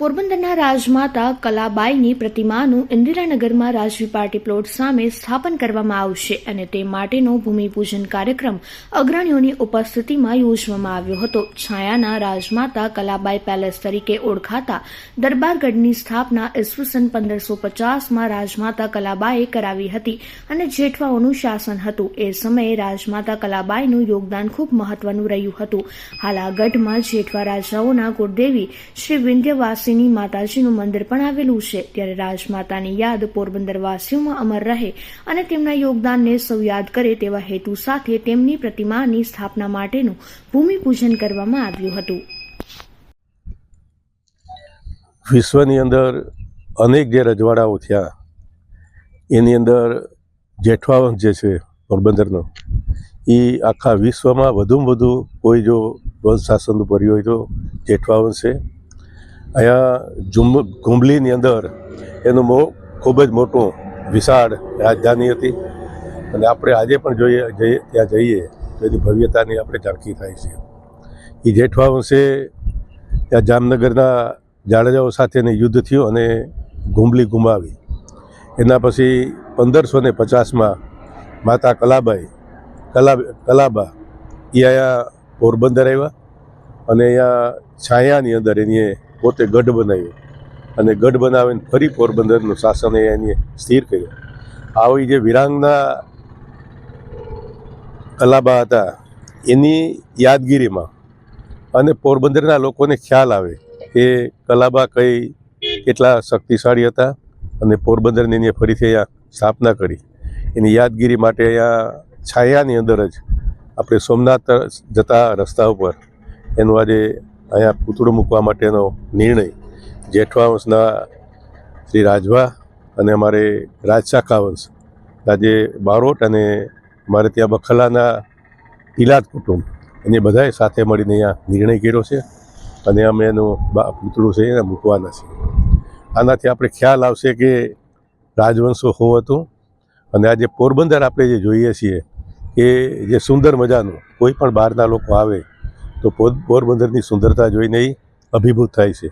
પોરબંદરના રાજમાતા કલાબાઈની પ્રતિમાનું ઇન્દિરાનગરમાં રાજવી પાર્ટી પ્લોટ સામે સ્થાપન કરવામાં આવશે અને તે માટેનો ભૂમિપૂજન કાર્યક્રમ અગ્રણીઓની ઉપસ્થિતિમાં યોજવામાં આવ્યો હતો. છાયાના રાજમાતા કલાબાઈ પેલેસ તરીકે ઓળખાતા દરબારગઢની સ્થાપના ઈસવીસન પંદરસો પચાસમાં રાજમાતા કલાબાઈએ કરાવી હતી અને જેઠવાઓનું શાસન હતું. એ સમયે રાજમાતા કલાબાઈનું યોગદાન ખૂબ મહત્વનું રહ્યું હતું. હાલ ગઢમાં જેઠવા રાજાઓના કુળદેવી શ્રી વિંધ્યવાસી વાસીની માતાજીનું મંદિર પણ આવેલું છે. ત્યારે રાજમાતાની યાદ પોરબંદર વાસીઓમાં અમર રહે અને તેમના યોગદાનને સૌ યાદ કરે તેવા હેતુ સાથે તેમની પ્રતિમાની સ્થાપના માટેનું ભૂમિપૂજન કરવામાં આવ્યું હતું. વિશ્વની અંદર અનેક જે રજવાડાઓ થયા, એની અંદર જેઠવાવંશ જે છે પોરબંદરનો, એ આખા વિશ્વમાં વધુમાં વધુ કોઈ જો વંશ શાસન કર્યું હોય તો જેઠવાવંશ છે. અહીંયા ઝુમ કુંબલીની અંદર એનું મો, ખૂબ જ મોટું વિશાળ રાજધાની હતી. અને આપણે આજે પણ જોઈએ, જઈએ, ત્યાં જઈએ તો એની ભવ્યતાની આપણે ઝાંખી થાય છે. એ જેઠવા વંશે ત્યાં જામનગરના જાડેજાઓ સાથેને યુદ્ધ થયું અને ગુંબલી ગુમાવી. એના પછી પંદરસો ને પચાસમાં માતા કલાબાઈ, કલા, કલાબા એ અહીંયા પોરબંદર આવ્યા અને અહીંયા છાયાની અંદર એની પોતે ગઢ બનાવ્યો અને ગઢ બનાવીને ફરી પોરબંદરનું શાસન એ એની સ્થિર કર્યું. આવી જે વિરાંગના કલાબા હતા, એની યાદગીરીમાં અને પોરબંદરના લોકોને ખ્યાલ આવે કે કલાબા કઈ કેટલા શક્તિશાળી હતા અને પોરબંદરની એને ફરીથી અહીંયા સ્થાપના કરી. એની યાદગીરી માટે અહીંયા છાયાની અંદર જ આપણે સોમનાથ જતા રસ્તા ઉપર એનું આજે અહીંયા પૂતળું મૂકવા માટેનો નિર્ણય જેઠવા વંશના શ્રી રાજવા અને અમારે રાજશાખા વંશ, આજે બારોટ અને મારે ત્યાં બખલાના તિલાદ કુટુંબ, એને બધાએ સાથે મળીને અહીંયા નિર્ણય કર્યો છે અને અમે એનું પૂતળું છે એને મૂકવાના છીએ. આનાથી આપણે ખ્યાલ આવશે કે રાજવંશો હોવું હતું અને આજે પોરબંદર આપણે જે જોઈએ છીએ કે જે સુંદર મજાનું કોઈ પણ બહારના લોકો આવે તો પોર પોરબંદરની સુંદરતા જોઈને અભિભૂત થાય છે.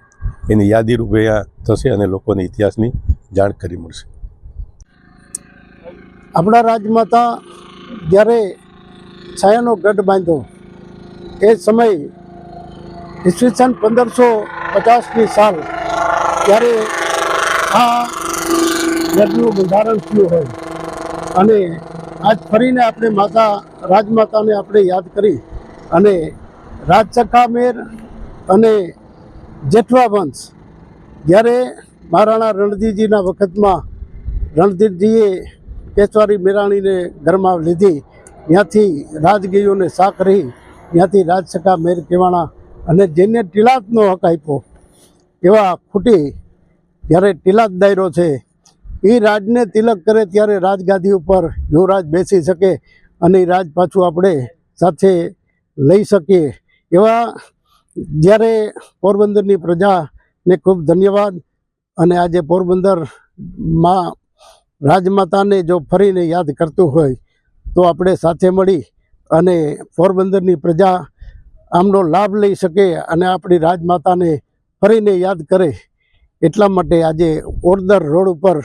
એની યાદી રૂપે આ થશે અને લોકોને ઇતિહાસની જાણકારી મળશે. આપણા રાજમાતા જ્યારે છાયાનો ગઢ બાંધ્યો એ સમય ઈસવીસન પંદરસો પચાસની સાલ ત્યારે આ ગઢનું બંધારણ થયું હોય. અને આજ ફરીને આપણે માતા રાજમાતાને આપણે યાદ કરી અને રાજસખા મેર અને જેઠવા વંશ. જ્યારે મહારાણા રણજીતજીના વખતમાં રણજીતજીએ કેશવારી મેરાણીને ઘરમાં લીધી, ત્યાંથી રાજગીરીઓને સાક રહી, ત્યાંથી રાજસખા મેર કહેવાના અને જેને ટીલાતનો હક આપ્યો, એવા ખૂટી જ્યારે ટીલાત દાયરો છે એ રાજને તિલક કરે ત્યારે રાજગાદી ઉપર યુવરાજ બેસી શકે અને રાજ પાછું આપણે સાથે લઈ શકીએ. એવા જ્યારે પોરબંદરની પ્રજાને ખૂબ ધન્યવાદ અને આજે પોરબંદરમાં રાજમાતાને જો ફરીને યાદ કરતું હોય તો આપણે સાથે મળી અને પોરબંદરની પ્રજા આમનો લાભ લઈ શકે અને આપણી રાજમાતાને ફરીને યાદ કરે એટલા માટે આજે ઓરદર રોડ ઉપર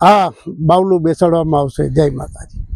આ બાવલું બેસાડવામાં આવશે. જય માતાજી.